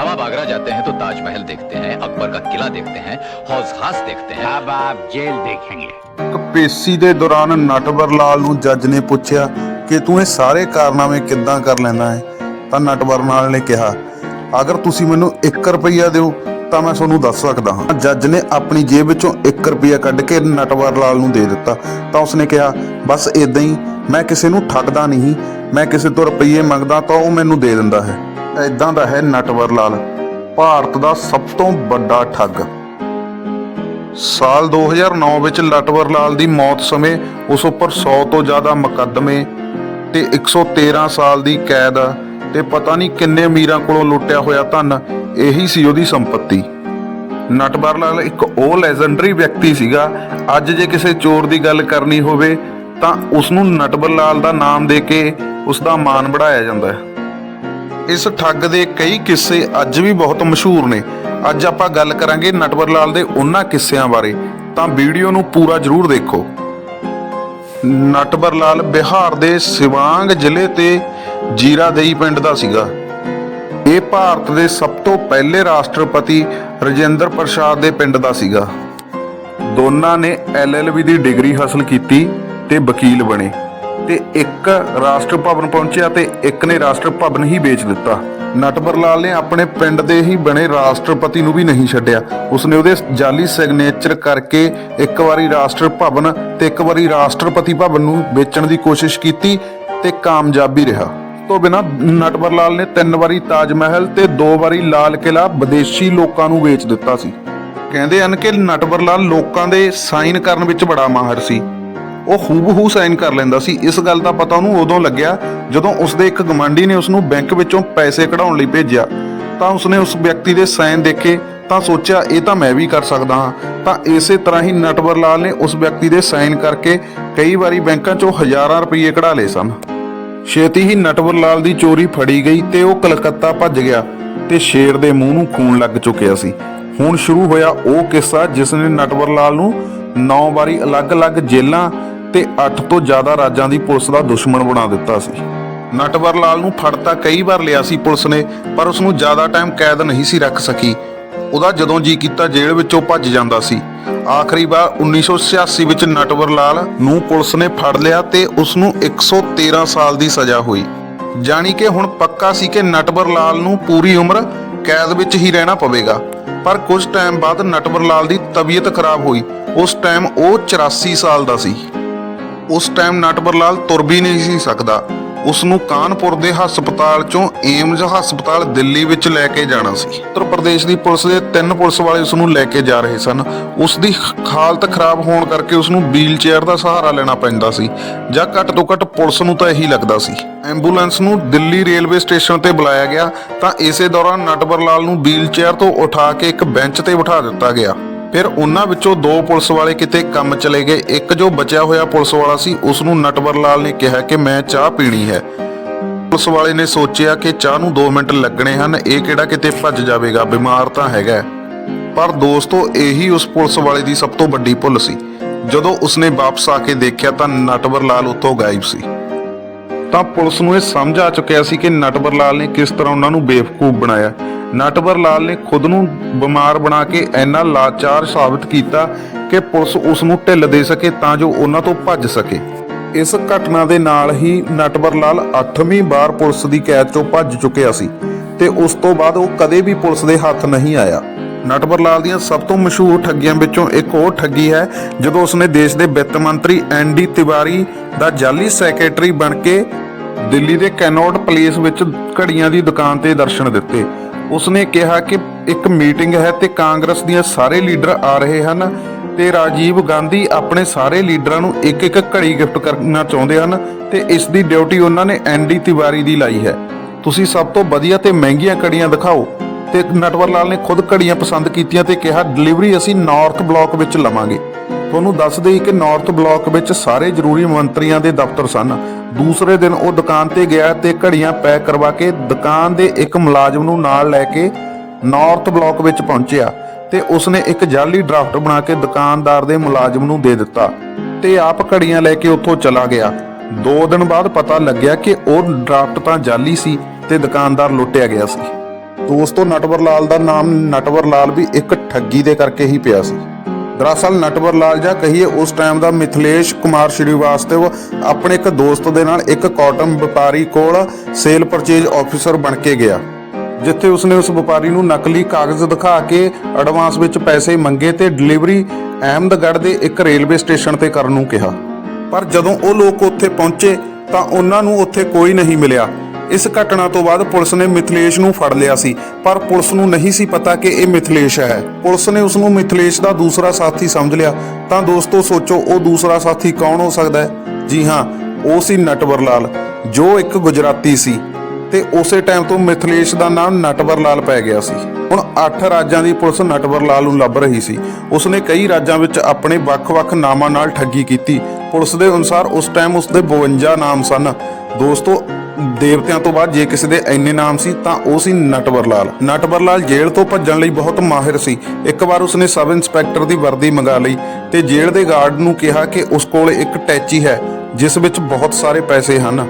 हम आप आगरा जाते हैं तो ताजमहल देखते हैं अकबर का किला देखते हैं हौज खास देखते हैं अब आप जेल देखेंगे ਇੱਕ ਪੇਸ਼ੀ ਦੇ ਦੌਰਾਨ ਨਟਵਰ ਲਾਲ ਨੂੰ ਜੱਜ ਨੇ ਪੁੱਛਿਆ ਕਿ ਤੂੰ ਇਹ ਸਾਰੇ ਕਾਰਨਾਮੇ ਕਿੱਦਾਂ ਕਰ ਲੈਂਦਾ ਹੈ ਤਾਂ ਨਟਵਰ ਲਾਲ ਨੇ ਕਿਹਾ ਅਗਰ ਤੁਸੀਂ ਮੈਨੂੰ 1 ਰੁਪਈਆ ਦਿਓ ਤਾਂ ਮੈਂ ਤੁਹਾਨੂੰ ਦੱਸ ਸਕਦਾ ਹਾਂ ਜੱਜ ਨੇ ਆਪਣੀ ਜੇਬ ਵਿੱਚੋਂ 1 ਰੁਪਈਆ ਕੱਢ ਕੇ ਨਟਵਰ ਲਾਲ ਨੂੰ ਦੇ ਦਿੱਤਾ ਤਾਂ ਉਸਨੇ ਕਿਹਾ ਬਸ ਇਦਾਂ ਹੀ ਮੈਂ ਕਿਸੇ ਨੂੰ ਠੱਗਦਾ ਨਹੀਂ ਮੈਂ ਕਿਸੇ ਤੋਂ ਰੁਪਈਏ ਮੰਗਦਾ ਤਾਂ ਉਹ ਮੈਨੂੰ ਦੇ ਦਿੰਦਾ ਹੈ ਇਦਾਂ ਦਾ ਹੈ ਨਟਵਰ ਲਾਲ। ਭਾਰਤ ਦਾ ਸਭ ਤੋਂ ਵੱਡਾ ਠੱਗ। ਸਾਲ 2009 ਵਿੱਚ ਨਟਵਰ ਲਾਲ ਦੀ ਮੌਤ ਸਮੇਂ ਉਸ ਉੱਪਰ 100 ਤੋਂ ਜ਼ਿਆਦਾ ਮੁਕੱਦਮੇ ਤੇ 113 ਸਾਲ ਦੀ ਕੈਦ ਤੇ ਪਤਾ ਨਹੀਂ ਕਿੰਨੇ ਅਮੀਰਾਂ ਕੋਲੋਂ ਲੁੱਟਿਆ ਹੋਇਆ ਧਨ, ਇਹੀ ਸੀ ਉਹਦੀ ਸੰਪਤੀ। ਨਟਵਰ ਲਾਲ ਇੱਕ ਉਹ ਲੈਜੈਂਡਰੀ ਵਿਅਕਤੀ ਸੀਗਾ। ਅੱਜ ਜੇ ਕਿਸੇ ਚੋਰ ਦੀ ਗੱਲ ਕਰਨੀ ਹੋਵੇ ਤਾਂ ਉਸ ਨੂੰ ਨਟਵਰ ਲਾਲ ਦਾ ਨਾਮ ਦੇ ਕੇ ਉਸ ਦਾ ਮਾਣ ਵਧਾਇਆ ਜਾਂਦਾ ਹੈ। ਇਸ ਠੱਗ ਦੇ ਕਈ ਕਿੱਸੇ ਅੱਜ ਵੀ ਬਹੁਤ ਮਸ਼ਹੂਰ ਨੇ। ਅੱਜ ਆਪਾਂ ਗੱਲ ਕਰਾਂਗੇ ਨਟਵਰ ਲਾਲ ਦੇ ਉਹਨਾਂ ਕਿੱਸਿਆਂ ਬਾਰੇ। ਤਾਂ ਵੀਡੀਓ ਨੂੰ ਪੂਰਾ ਜ਼ਰੂਰ ਦੇਖੋ। ਨਟਵਰ ਲਾਲ ਬਿਹਾਰ ਦੇ ਸਿਵਾਂਗ ਜ਼ਿਲ੍ਹੇ ਤੇ ਜੀਰਾਦਈ ਪਿੰਡ ਦਾ ਸੀਗਾ। ਇਹ ਭਾਰਤ ਦੇ ਸਭ ਤੋਂ ਪਹਿਲੇ ਰਾਸ਼ਟਰਪਤੀ ਰਜਿੰਦਰ ਪ੍ਰਸਾਦ ਦੇ ਪਿੰਡ ਦਾ ਸੀਗਾ। ਦੋਨਾਂ ਨੇ ਐਲਐਲਬੀ ਦੀ ਡਿਗਰੀ ਹਾਸਲ ਕੀਤੀ ਤੇ ਵਕੀਲ ਬਣੇ। ਤੇ ਇੱਕ ਰਾਸ਼ਟਰ ਭਵਨ ਪਹੁੰਚਿਆ ਤੇ ਇੱਕ ਨੇ ਰਾਸ਼ਟਰ ਭਵਨ ਹੀ ਵੇਚ ਦਿੱਤਾ। ਨਟਵਰ ਲਾਲ ਨੇ ਆਪਣੇ ਪਿੰਡ ਦੇ ਹੀ ਬਣੇ ਰਾਸ਼ਟਰਪਤੀ ਨੂੰ ਵੀ ਨਹੀਂ ਛੱਡਿਆ। ਉਸਨੇ ਉਹਦੇ ਜਾਲੀ ਸਿਗਨੇਚਰ ਕਰਕੇ ਇੱਕ ਵਾਰੀ ਰਾਸ਼ਟਰ ਭਵਨ ਤੇ ਇੱਕ ਵਾਰੀ ਰਾਸ਼ਟਰਪਤੀ ਭਵਨ ਨੂੰ ਵੇਚਣ ਦੀ ਕੋਸ਼ਿਸ਼ ਕੀਤੀ ਤੇ ਕਾਮਯਾਬ ਵੀ ਰਿਹਾ। ਤੋਂ ਬਿਨਾ ਨਟਵਰ ਲਾਲ ਨੇ ਤਿੰਨ ਵਾਰੀ ਤਾਜ ਮਹਿਲ ਤੇ ਦੋ ਵਾਰੀ ਲਾਲ ਕਿਲਾ ਵਿਦੇਸ਼ੀ ਲੋਕਾਂ ਨੂੰ ਵੇਚ ਦਿੱਤਾ ਸੀ। ਕਹਿੰਦੇ ਹਨ ਕਿ ਨਟਵਰ ਲਾਲ ਲੋਕਾਂ ਦੇ ਸਾਈਨ ਕਰਨ ਵਿੱਚ ਬੜਾ ਮਾਹਰ ਸੀ। ਉਹ ਹੂਬਹੂ ਸਾਈਨ ਕਰ ਲੈਂਦਾ ਸੀ। ਇਸ ਗੱਲ ਦਾ ਪਤਾ ਉਹਨੂੰ ਉਦੋਂ ਲੱਗਿਆ ਜਦੋਂ ਉਸਦੇ ਇੱਕ ਗਵਾਂਢੀ ਨੇ ਉਸਨੂੰ ਬੈਂਕ ਵਿੱਚੋਂ ਪੈਸੇ ਕਢਾਉਣ ਲਈ ਭੇਜਿਆ। ਤਾਂ ਉਸਨੇ ਉਸ ਵਿਅਕਤੀ ਦੇ ਸਾਈਨ ਦੇਖੇ ਤਾਂ ਸੋਚਿਆ, ਇਹ ਤਾਂ ਮੈਂ ਵੀ ਕਰ ਸਕਦਾ ਹਾਂ। ਤਾਂ ਇਸੇ ਤਰ੍ਹਾਂ ਹੀ ਨਟਵਰ ਲਾਲ ਨੇ ਉਸ ਵਿਅਕਤੀ ਦੇ ਸਾਈਨ ਕਰਕੇ ਕਈ ਵਾਰੀ ਬੈਂਕਾਂ 'ਚੋਂ ਹਜ਼ਾਰਾਂ ਰੁਪਏ ਕਢਾ ਲਏ ਸਨ। ਛੇਤੀ ਹੀ ਨਟਵਰ ਲਾਲ ਦੀ ਚੋਰੀ ਫੜੀ ਗਈ ਤੇ ਉਹ ਕਲਕੱਤਾ ਭੱਜ ਗਿਆ ਤੇ ਸ਼ੇਰ ਦੇ ਮੂੰਹ ਨੂੰ ਖੂਨ ਲੱਗ ਚੁੱਕਿਆ ਸੀ। ਹੁਣ ਸ਼ੁਰੂ ਹੋਇਆ ਉਹ ਕਿੱਸਾ ਜਿਸ ਨੇ ਨਟਵਰ ਲਾਲ ਨੂੰ 9 ਵਾਰੀ ਅਲੱਗ-ਅਲੱਗ ਜੇਲ੍ਹਾਂ ਤੇ 8 ਤੋਂ ਜ਼ਿਆਦਾ ਰਾਜਾਂ ਦੀ ਪੁਲਿਸ ਦਾ ਦੁਸ਼ਮਣ ਬਣਾ ਦਿੱਤਾ ਸੀ। ਨਟਵਰ ਲਾਲ ਨੂੰ ਫੜਤਾ ਕਈ ਵਾਰ ਲਿਆ ਸੀ ਪੁਲਿਸ ਨੇ, ਪਰ ਉਸ ਨੂੰ ਜ਼ਿਆਦਾ ਟਾਈਮ ਕੈਦ ਨਹੀਂ ਸੀ ਰੱਖ ਸਕੀ। ਉਹਦਾ ਜਦੋਂ ਜੀ ਕੀਤਾ, ਜੇਲ੍ਹ ਵਿੱਚੋਂ ਭੱਜ ਜਾਂਦਾ ਸੀ। ਆਖਰੀ ਵਾਰ 1986 ਵਿੱਚ ਨਟਵਰ ਲਾਲ ਨੂੰ ਪੁਲਿਸ ਨੇ ਫੜ ਲਿਆ ਤੇ ਉਸ ਨੂੰ 113 ਸਾਲ ਦੀ ਸਜ਼ਾ ਹੋਈ। ਜਾਣੀ ਕਿ ਹੁਣ ਪੱਕਾ ਸੀ ਕਿ ਨਟਵਰ ਲਾਲ ਨੂੰ ਪੂਰੀ ਉਮਰ ਕੈਦ ਵਿੱਚ ਹੀ ਰਹਿਣਾ ਪਵੇਗਾ। ਪਰ ਕੁਝ ਟਾਈਮ ਬਾਅਦ ਨਟਵਰ ਲਾਲ ਦੀ ਤਬੀਅਤ ਖਰਾਬ ਹੋਈ। ਉਸ ਟਾਈਮ ਉਹ 84 ਸਾਲ ਦਾ ਸੀ। ਉਸ ਟਾਈਮ ਨਟਵਰ ਲਾਲ ਤੁਰ ਵੀ ਨਹੀਂ ਸੀ ਸਕਦਾ। ਉਸ ਨੂੰ ਕਾਨਪੁਰ ਦੇ ਹਸਪਤਾਲ ਚੋਂ ਏਮਜ਼ ਹਸਪਤਾਲ ਦਿੱਲੀ ਵਿੱਚ ਲੈ ਕੇ ਜਾਣਾ ਸੀ। ਉੱਤਰ ਪ੍ਰਦੇਸ਼ ਦੀ ਪੁਲਿਸ ਦੇ ਤਿੰਨ ਪੁਲਿਸ ਵਾਲੇ ਉਸ ਨੂੰ ਲੈ ਕੇ ਜਾ ਰਹੇ ਸਨ। ਉਸ ਦੀ ਹਾਲਤ ਖਰਾਬ ਹੋਣ ਕਰਕੇ ਉਸ ਨੂੰ ਵੀਲ ਦਾ ਸਹਾਰਾ ਲੈਣਾ ਪੈਂਦਾ ਸੀ ਜਾਂ ਘੱਟ ਤੋਂ ਘੱਟ ਪੁਲਿਸ ਨੂੰ ਤਾਂ ਇਹੀ ਲੱਗਦਾ ਸੀ। ਐਂਬੂਲੈਂਸ ਨੂੰ ਦਿੱਲੀ ਰੇਲਵੇ ਸਟੇਸ਼ਨ ਤੇ ਬੁਲਾਇਆ ਗਿਆ ਤਾਂ ਇਸੇ ਦੌਰਾਨ ਨਟਵਰ ਲਾਲ ਨੂੰ ਵੀਲਚੇਅਰ ਤੋਂ ਉਠਾ ਕੇ ਇੱਕ ਬੈਂਚ ਤੇ ਬਿਠਾ ਦਿੱਤਾ ਗਿਆ। ਫਿਰ ਉਹਨਾਂ ਵਿੱਚੋਂ ਦੋ ਪੁਲਿਸ ਵਾਲੇ ਕਿਤੇ ਕੰਮ ਚਲੇ ਗਏ। ਇੱਕ ਜੋ ਬਚਿਆ ਹੋਇਆ ਪੁਲਿਸ ਵਾਲਾ ਸੀ ਉਸ ਨੂੰ ਨਟਵਰ ਲਾਲ ਨੇ ਕਿਹਾ ਕਿ ਮੈਂ ਚਾਹ ਪੀਣੀ ਹੈ। ਪੁਲਿਸ ਵਾਲੇ ਨੇ ਸੋਚਿਆ ਕਿ ਚਾਹ ਨੂੰ 2 ਮਿੰਟ ਲੱਗਣੇ ਹਨ, ਇਹ ਕਿਹੜਾ ਕਿਤੇ ਭੱਜ ਜਾਵੇਗਾ, ਬਿਮਾਰ ਤਾਂ ਹੈਗਾ ਪਰ ਦੋਸਤੋ, ਇਹੀ ਉਸ ਪੁਲਿਸ ਵਾਲੇ ਦੀ ਸਭ ਤੋਂ ਵੱਡੀ ਭੁੱਲ ਸੀ। ਜਦੋਂ ਉਸਨੇ ਵਾਪਸ ਆ ਕੇ ਦੇਖਿਆ ਤਾਂ ਨਟਵਰ ਲਾਲ ਉੱਥੋਂ ਗਾਇਬ ਸੀ। ਤਾਂ ਪੁਲਿਸ ਨੂੰ ਇਹ ਸਮਝ ਆ ਚੁੱਕਿਆ ਸੀ ਕਿ ਨਟਵਰ ਲਾਲ ਨੇ ਕਿਸ ਤਰ੍ਹਾਂ ਉਹਨਾਂ ਨੂੰ ਬੇਵਕੂਫ ਬਣਾਇਆ। ਨਟਵਰ ਲਾਲ ਨੇ ਖੁਦ ਨੂੰ ਬਿਮਾਰ ਬਣਾ ਕੇ ਇੰਨਾ ਲਾਚਾਰ ਸਾਬਤ ਕੀਤਾ ਕਿ ਪੁਲਿਸ ਉਸ ਨੂੰ ਢਿੱਲ ਦੇ ਸਕੇ ਤਾਂ ਜੋ ਉਹਨਾਂ ਤੋਂ ਭੱਜ ਸਕੇ। ਇਸ ਘਟਨਾ ਦੇ ਨਾਲ ਹੀ ਨਟਵਰ ਲਾਲ 8ਵੀਂ ਵਾਰ ਪੁਲਿਸ ਦੀ ਕੈਦ ਤੋਂ ਭੱਜ ਚੁੱਕਿਆ ਸੀ ਤੇ ਉਸ ਤੋਂ ਬਾਅਦ ਉਹ ਕਦੇ ਵੀ ਪੁਲਿਸ ਦੇ ਹੱਥ ਨਹੀਂ ਆਇਆ। ਨਟਵਰ ਲਾਲ ਦੀਆਂ ਸਭ ਤੋਂ ਮਸ਼ਹੂਰ ਠੱਗੀਆਂ ਵਿੱਚੋਂ ਇੱਕ ਉਹ ਠੱਗੀ ਹੈ ਜਦੋਂ ਉਸਨੇ ਦੇਸ਼ ਦੇ ਵਿੱਤ ਮੰਤਰੀ ਐਨਡੀ ਤਿਵਾਰੀ ਦਾ ਜਾਲੀ ਸੈਕਟਰੀ ਬਣ ਕੇ ਦਿੱਲੀ ਦੇ ਕੈਨੋਟ ਪਲੇਸ ਵਿੱਚ ਘੜੀਆਂ ਦੀ ਦੁਕਾਨ ਤੇ ਦਰਸ਼ਨ ਦਿੱਤੇ। ਉਸਨੇ ਕਿਹਾ ਕਿ ਇੱਕ ਮੀਟਿੰਗ ਹੈ ਤੇ ਕਾਂਗਰਸ ਦੀਆਂ ਸਾਰੇ ਲੀਡਰ ਆ ਰਹੇ ਹਨ ਤੇ ਰਾਜੀਵ ਗਾਂਧੀ ਆਪਣੇ ਸਾਰੇ ਲੀਡਰਾਂ ਨੂੰ ਇੱਕ ਇੱਕ ਘੜੀ ਗਿਫਟ ਕਰਨਾ ਚਾਹੁੰਦੇ ਹਨ ਤੇ ਇਸ ਦੀ ਡਿਊਟੀ ਉਹਨਾਂ ਨੇ ਐਨਡੀ ਤਿਵਾਰੀ ਦੀ ਲਾਈ ਹੈ। ਤੁਸੀਂ ਸਭ ਤੋਂ ਵਧੀਆ ਤੇ ਮਹਿੰਗੀਆਂ ਘੜੀਆਂ ਦਿਖਾਓ ਤੇ ਨਟਵਰ ਲਾਲ ਨੇ ਖੁਦ ਘੜੀਆਂ ਪਸੰਦ ਕੀਤੀਆਂ ਤੇ ਕਿਹਾ ਡਿਲੀਵਰੀ ਅਸੀਂ ਨਾਰਥ ਬਲਾਕ ਵਿੱਚ ਲਵਾਂਗੇ। ਤੁਹਾਨੂੰ ਦੱਸ ਦੇਈ ਕਿ ਨਾਰਥ ਬਲਾਕ ਵਿੱਚ ਸਾਰੇ ਜ਼ਰੂਰੀ ਮੰਤਰੀਆਂ ਦੇ ਦਫ਼ਤਰ ਸਨ। ਦੂਸਰੇ ਦਿਨ ਉਹ ਦੁਕਾਨ ਤੇ ਗਿਆ ਤੇ ਘੜੀਆਂ ਪੈਕ ਕਰਵਾ ਕੇ ਦੁਕਾਨ ਦੇ ਇੱਕ ਮੁਲਾਜ਼ਮ ਨੂੰ ਨਾਲ ਲੈ ਕੇ ਨਾਰਥ ਬਲਾਕ ਵਿੱਚ ਪਹੁੰਚਿਆ ਤੇ ਉਸਨੇ ਇੱਕ ਜਾਲੀ ਡਰਾਫਟ ਬਣਾ ਕੇ ਦੁਕਾਨਦਾਰ ਦੇ ਮੁਲਾਜ਼ਮ ਨੂੰ ਦੇ ਦਿੱਤਾ ਤੇ ਆਪ ਘੜੀਆਂ ਲੈ ਕੇ ਉੱਥੋਂ ਚਲਾ ਗਿਆ। 2 ਦਿਨ ਬਾਅਦ ਪਤਾ ਲੱਗਿਆ ਕਿ ਉਹ ਡਰਾਫਟ ਤਾਂ ਜਾਲੀ ਸੀ ਤੇ ਦੁਕਾਨਦਾਰ ਲੁੱਟਿਆ ਗਿਆ ਸੀ। ਦੋਸਤੋ ਨਟਵਰ ਲਾਲ ਦਾ ਨਾਮ ਨਟਵਰ ਲਾਲ ਵੀ ਇੱਕ ਠੱਗੀ ਦੇ ਕਰਕੇ ਹੀ ਪਿਆ ਸੀ। ਦਰਅਸਲ ਨਟਵਰ ਲਾਲ ਜਾਂ ਕਹੀਏ ਉਸ ਟਾਈਮ ਦਾ ਮਿਥਲੇਸ਼ ਕੁਮਾਰ ਸ਼੍ਰੀਵਾਸਤਵ ਆਪਣੇ ਇੱਕ ਦੋਸਤ ਦੇ ਨਾਲ ਇੱਕ ਕਾਟਨ ਵਪਾਰੀ ਕੋਲ ਸੇਲ ਪਰਚੇਜ ਆਫੀਸਰ ਬਣ ਕੇ ਗਿਆ, ਜਿੱਥੇ ਉਸਨੇ ਉਸ ਵਪਾਰੀ ਨੂੰ ਨਕਲੀ ਕਾਗਜ਼ ਦਿਖਾ ਕੇ ਐਡਵਾਂਸ ਵਿੱਚ ਪੈਸੇ ਮੰਗੇ ਤੇ ਡਿਲੀਵਰੀ ਅਹਿਮਦਗੜ੍ਹ ਦੇ ਇੱਕ ਰੇਲਵੇ ਸਟੇਸ਼ਨ ਤੇ ਕਰਨ ਨੂੰ ਕਿਹਾ। ਪਰ ਜਦੋਂ ਉਹ ਲੋਕ ਉੱਥੇ ਪਹੁੰਚੇ ਤਾਂ ਉਹਨਾਂ ਨੂੰ ਉੱਥੇ ਕੋਈ ਨਹੀਂ ਮਿਲਿਆ। ਇਸ ਘਟਨਾ ਤੋਂ ਬਾਅਦ ਪੁਲਿਸ ਨੇ ਮਿਥਲੇਸ਼ ਨੂੰ ਫੜ ਲਿਆ ਸੀ, ਪਰ ਪੁਲਿਸ ਨੂੰ ਨਹੀਂ ਸੀ ਪਤਾ ਕਿ ਇਹ ਮਿਥਲੇਸ਼ ਹੈ। ਪੁਲਿਸ ਨੇ ਉਸ ਨੂੰ ਮਿਥਲੇਸ਼ ਦਾ ਦੂਸਰਾ ਸਾਥੀ ਸਮਝ ਲਿਆ। ਤਾਂ ਦੋਸਤੋ, ਸੋਚੋ, ਉਹ ਦੂਸਰਾ ਸਾਥੀ ਕੌਣ ਹੋ ਸਕਦਾ ਹੈ? ਜੀ ਹਾਂ, ਉਹ ਸੀ ਨਟਵਰ ਲਾਲ ਜੋ ਇੱਕ ਗੁਜਰਾਤੀ ਸੀ। ਤੇ ਉਸੇ ਟਾਈਮ ਤੋਂ ਮਿਥਲੇਸ਼ ਦਾ ਨਾਮ ਨਟਵਰ ਲਾਲ ਪੈ ਗਿਆ ਸੀ। ਹੁਣ 8 ਰਾਜਾਂ ਦੀ ਪੁਲਿਸ ਨਟਵਰ ਲਾਲ ਨੂੰ ਲੱਭ ਰਹੀ ਸੀ। ਉਸਨੇ ਕਈ ਰਾਜਾਂ ਵਿੱਚ ਆਪਣੇ ਵੱਖ-ਵੱਖ ਨਾਮਾਂ ਨਾਲ ਠੱਗੀ ਕੀਤੀ। ਪੁਲਿਸ ਦੇ ਅਨੁਸਾਰ ਉਸ ਟਾਈਮ ਉਸਦੇ 52 ਨਾਮ ਸਨ। ਦੋਸਤੋ ਦੇਵਤਿਆਂ ਤੋਂ ਬਾਅਦ ਜੇ ਕਿਸੇ ਦੇ ਇੰਨੇ ਨਾਮ ਸੀ, ਤਾਂ ਉਹ ਸੀ ਨਟਵਰ ਲਾਲ ਨਟਵਰ ਲਾਲ ਜੇਲ੍ਹ ਤੋਂ ਭੱਜਣ ਲਈ ਬਹੁਤ ਮਾਹਿਰ ਸੀ। ਇੱਕ ਵਾਰ ਉਸਨੇ ਸਬ ਇੰਸਪੈਕਟਰ ਦੀ ਵਰਦੀ ਮੰਗਾ ਲਈ ਤੇ ਜੇਲ੍ਹ ਦੇ ਗਾਰਡ ਨੂੰ ਕਿਹਾ ਕਿ ਉਸ ਕੋਲ ਇੱਕ ਟੈਚੀ ਹੈ, ਜਿਸ ਵਿੱਚ ਬਹੁਤ ਸਾਰੇ ਪੈਸੇ ਹਨ।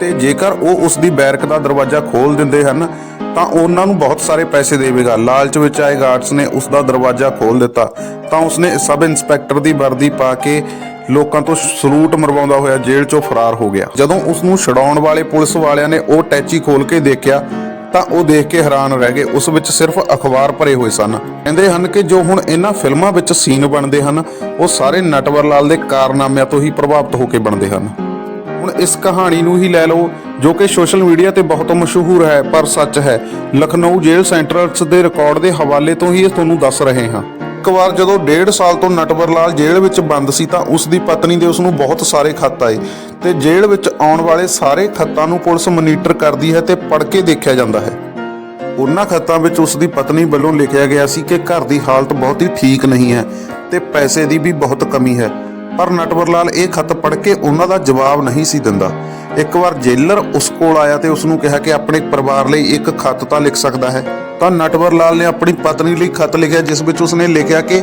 ਤੇ ਜੇਕਰ ਉਹ ਉਸ ਦੀ ਬੈਰਕ ਦਾ ਦਰਵਾਜ਼ਾ ਖੋਲ ਦਿੰਦੇ ਹਨ, ਤਾਂ ਉਹਨਾਂ ਨੂੰ ਬਹੁਤ ਸਾਰੇ ਪੈਸੇ ਦੇਵੇਗਾ। ਲਾਲਚ ਵਿੱਚ ਆਏ ਗਾਰਡਸ ਨੇ ਉਸ ਦਾ ਦਰਵਾਜ਼ਾ ਖੋਲ ਦਿੱਤਾ। ਤਾਂ ਉਸਨੇ ਸਬ ਇੰਸਪੈਕਟਰ ਦੀ ਵਰਦੀ ਪਾ ਕੇ ਲੋਕਾਂ ਤੋਂ ਸਲੂਟ ਮਰਵਾਉਂਦਾ ਹੋਇਆ ਜੇਲ੍ਹ ਚੋਂ ਫਰਾਰ ਹੋ ਗਿਆ। ਜਦੋਂ ਉਸ ਨੂੰ ਛਡਾਉਣ ਵਾਲੇ ਪੁਲਿਸ ਵਾਲਿਆਂ ਨੇ ਉਹ ਟੈਚੀ ਖੋਲ ਕੇ ਦੇਖਿਆ, ਤਾਂ ਉਹ ਦੇਖ ਕੇ ਹੈਰਾਨ ਰਹਿ ਗਏ। ਉਸ ਵਿੱਚ ਸਿਰਫ ਅਖਬਾਰ ਭਰੇ ਹੋਏ ਸਨ। ਕਹਿੰਦੇ ਹਨ ਕਿ ਜੋ ਹੁਣ ਇਹਨਾਂ ਫਿਲਮਾਂ ਵਿੱਚ ਸੀਨ ਬਣਦੇ ਹਨ, ਉਹ ਸਾਰੇ ਨਟਵਰ ਲਾਲ ਦੇ ਕਾਰਨਾਮਿਆਂ ਤੋਂ ਹੀ ਪ੍ਰਭਾਵਿਤ ਹੋ ਕੇ ਬਣਦੇ ਹਨ। ਹੁਣ ਇਸ ਕਹਾਣੀ ਨੂੰ ਹੀ ਲੈ ਲਓ, ਜੋ ਕਿ ਸੋਸ਼ਲ ਮੀਡੀਆ ਤੇ ਬਹੁਤ ਮਸ਼ਹੂਰ ਹੈ, ਪਰ ਸੱਚ ਹੈ। ਲਖਨਊ ਜੇਲ੍ਹ ਸੈਂਟਰਲਸ ਦੇ ਰਿਕਾਰਡ ਦੇ ਹਵਾਲੇ ਤੋਂ ਹੀ ਇਹ ਤੁਹਾਨੂੰ ਦੱਸ ਰਹੇ ਹਾਂ। ਇੱਕ ਵਾਰ ਜਦੋਂ 1.5 ਸਾਲ ਤੋਂ ਨਟਵਰ ਲਾਲ ਜੇਲ੍ਹ ਵਿੱਚ ਬੰਦ ਸੀ ਤਾਂ ਉਸ ਦੀ ਪਤਨੀ ਦੇ ਉਸ ਨੂੰ ਬਹੁਤ ਸਾਰੇ ਖੱਤ ਆਏ ਤੇ ਜੇਲ੍ਹ ਵਿੱਚ ਆਉਣ ਵਾਲੇ ਸਾਰੇ ਖੱਤਾਂ ਨੂੰ ਪੁਲਿਸ ਮੋਨੀਟਰ ਕਰਦੀ ਹੈ ਤੇ ਪੜ੍ਹ ਕੇ ਦੇਖਿਆ ਜਾਂਦਾ ਹੈ। ਉਹਨਾਂ ਖੱਤਾਂ ਵਿੱਚ ਉਸ ਦੀ ਪਤਨੀ ਵੱਲੋਂ ਲਿਖਿਆ ਗਿਆ ਸੀ ਕਿ ਘਰ ਦੀ ਹਾਲਤ ਬਹੁਤ ਹੀ ਠੀਕ ਨਹੀਂ ਹੈ ਤੇ ਪੈਸੇ ਦੀ ਵੀ ਬਹੁਤ ਕਮੀ ਹੈ। ਪਰ ਨਟਵਰ ਲਾਲ ਇਹ ਖੱਤ ਪੜ੍ਹ ਕੇ ਉਹਨਾਂ ਦਾ ਜਵਾਬ ਨਹੀਂ ਸੀ ਦਿੰਦਾ। ਇੱਕ ਵਾਰ ਜੇਲਰ ਉਸ ਕੋਲ ਆਇਆ ਤੇ ਉਸ ਨੂੰ ਕਿਹਾ ਕਿ ਆਪਣੇ ਪਰਿਵਾਰ ਲਈ ਇੱਕ ਖਤ ਤਾਂ ਲਿਖ ਸਕਦਾ ਹੈ। ਤਾਂ ਨਟਵਰ ਲਾਲ ਨੇ ਆਪਣੀ ਪਤਨੀ ਲਈ ਖਤ ਲਿਖਿਆ, ਜਿਸ ਵਿੱਚ ਉਸਨੇ ਲਿਖਿਆ ਕਿ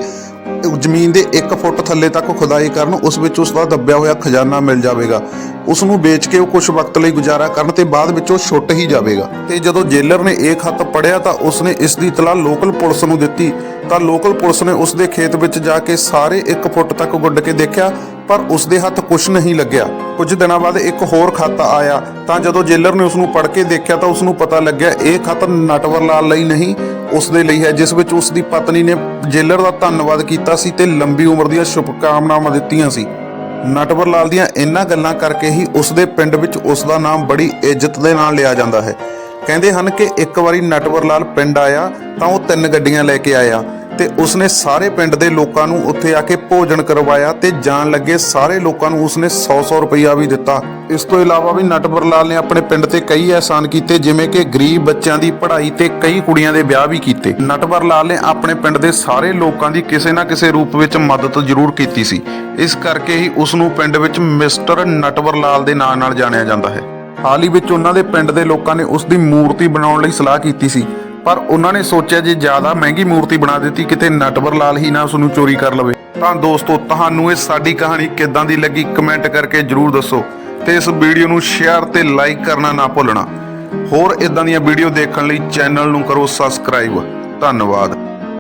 ਜ਼ਮੀਨ ਦੇ 1 ਫੁੱਟ ਥੱਲੇ ਤੱਕ ਖੁਦਾਈ ਕਰਨ, ਉਸ ਵਿੱਚ ਉਸ ਦਾ ਦੱਬਿਆ ਹੋਇਆ ਖਜ਼ਾਨਾ ਮਿਲ ਜਾਵੇਗਾ। ਉਸ ਨੂੰ ਵੇਚ ਕੇ ਉਹ ਕੁਝ ਵਕਤ ਲਈ ਗੁਜ਼ਾਰਾ ਕਰਨ ਤੇ ਬਾਅਦ ਵਿੱਚ ਉਹ ਛੁੱਟ ਹੀ ਜਾਵੇਗਾ। ਤੇ ਜਦੋਂ ਜੇਲਰ ਨੇ ਇਹ ਖੱਤ ਪੜ੍ਹਿਆ ਤਾਂ ਉਸਨੇ ਇਸ ਦੀ ਇਤਲਾਹ ਲੋਕਲ ਪੁਲਿਸ ਨੂੰ ਦਿੱਤੀ। ਤਾਂ ਲੋਕਲ ਪੁਲਿਸ ਨੇ ਉਸ ਦੇ ਖੇਤ ਵਿੱਚ ਜਾ ਕੇ ਸਾਰੇ 1 ਫੁੱਟ ਤੱਕ ਗੁੱਡ ਕੇ ਦੇਖਿਆ, ਪਰ ਉਸ ਦੇ ਹੱਥ ਕੁਝ ਨਹੀਂ ਲੱਗਿਆ। ਕੁਝ ਦਿਨਾਂ ਬਾਅਦ ਇੱਕ ਹੋਰ ਖੱਤ ਆਇਆ। ਤਾਂ ਜਦੋਂ ਜੇਲਰ ਨੇ ਉਸ ਨੂੰ ਪੜ੍ਹ ਕੇ ਦੇਖਿਆ ਤਾਂ ਉਸ ਨੂੰ ਪਤਾ ਲੱਗਿਆ, ਇਹ ਖਤ ਨਟਵਰ ਲਾਲ ਲਈ ਨਹੀਂ ਉਸ ਦੇ ਲਈ ਹੈ, ਜਿਸ ਵਿੱਚ ਉਸ ਦੀ ਪਤਨੀ ਨੇ ਜੇਲਰ ਦਾ ਧੰਨਵਾਦ ਕੀਤਾ ਸੀ ਤੇ ਲੰਬੀ ਉਮਰ ਦੀਆਂ ਸ਼ੁਭਕਾਮਨਾਵਾਂ ਦਿੱਤੀਆਂ ਸੀ। ਨਟਵਰ ਲਾਲ ਦੀਆਂ ਇਹਨਾਂ ਗੱਲਾਂ ਕਰਕੇ ਹੀ ਉਸ ਦੇ ਪਿੰਡ ਵਿੱਚ ਉਸ ਦਾ ਨਾਮ ਬੜੀ ਇੱਜ਼ਤ ਦੇ ਨਾਲ ਲਿਆ ਜਾਂਦਾ ਹੈ। ਕਹਿੰਦੇ ਹਨ ਕਿ ਇੱਕ ਵਾਰੀ ਨਟਵਰ ਲਾਲ ਪਿੰਡ ਆਇਆ ਤਾਂ ਉਹ ਤਿੰਨ ਗੱਡੀਆਂ ਲੈ ਕੇ ਆਇਆ। ਤੇ ਉਸਨੇ ਸਾਰੇ ਪਿੰਡ ਦੇ ਲੋਕਾਂ ਨੂੰ ਉੱਥੇ ਆ ਕੇ ਭੋਜਨ ਕਰਵਾਇਆ ਤੇ ਜਾਣ ਲੱਗੇ ਸਾਰੇ ਲੋਕਾਂ ਨੂੰ ਉਸਨੇ 100-100 ਰੁਪਇਆ ਵੀ ਦਿੱਤਾ। ਇਸ ਤੋਂ ਇਲਾਵਾ ਵੀ ਨਟਵਰ ਲਾਲ ਨੇ ਆਪਣੇ ਪਿੰਡ ਤੇ ਕਈ ਅਹਿਸਾਨ ਕੀਤੇ, ਜਿਵੇਂ ਕਿ ਗਰੀਬ ਬੱਚਿਆਂ ਦੀ ਪੜ੍ਹਾਈ ਤੇ ਕਈ ਕੁੜੀਆਂ ਦੇ ਵਿਆਹ ਵੀ ਕੀਤੇ। ਨਟਵਰ ਲਾਲ ਨੇ ਆਪਣੇ ਪਿੰਡ ਦੇ ਸਾਰੇ ਲੋਕਾਂ ਦੀ ਕਿਸੇ ਨਾ ਕਿਸੇ ਰੂਪ ਵਿੱਚ ਮਦਦ ਜ਼ਰੂਰ ਕੀਤੀ ਸੀ। ਇਸ ਕਰਕੇ ਹੀ ਉਸ ਨੂੰ ਪਿੰਡ ਵਿੱਚ ਮਿਸਟਰ ਨਟਵਰ ਲਾਲ ਦੇ ਨਾਂ ਨਾਲ ਜਾਣਿਆ ਜਾਂਦਾ ਹੈ। ਹਾਲ ਹੀ ਵਿੱਚ ਉਹਨਾਂ ਦੇ ਪਿੰਡ ਦੇ ਲੋਕਾਂ ਨੇ ਉਸ ਦੀ ਮੂਰਤੀ ਬਣਾਉਣ ਲਈ ਸਲਾਹ ਕੀਤੀ ਸੀ। ਪਰ ਉਹਨਾਂ ਨੇ ਸੋਚਿਆ ਜੇ ਜ਼ਿਆਦਾ ਮਹਿੰਗੀ ਮੂਰਤੀ ਬਣਾ ਦਿੱਤੀ, ਕਿਤੇ ਨਟਵਰ ਲਾਲ ਹੀ ਨਾ ਉਸ ਨੂੰ ਚੋਰੀ ਕਰ ਲਵੇ। ਤਾਂ ਦੋਸਤੋ, ਤੁਹਾਨੂੰ ਇਹ ਸਾਡੀ ਕਹਾਣੀ ਕਿੱਦਾਂ ਦੀ ਲੱਗੀ ਕਮੈਂਟ ਕਰਕੇ ਜਰੂਰ ਦੱਸੋ ਤੇ ਇਸ ਵੀਡੀਓ ਨੂੰ ਸ਼ੇਅਰ ਤੇ ਲਾਈਕ ਕਰਨਾ ਨਾ ਭੁੱਲਣਾ। ਹੋਰ ਇਦਾਂ ਦੀਆਂ ਵੀਡੀਓ ਦੇਖਣ ਲਈ ਚੈਨਲ ਨੂੰ ਕਰੋ ਸਬਸਕ੍ਰਾਈਬ। ਧੰਨਵਾਦ।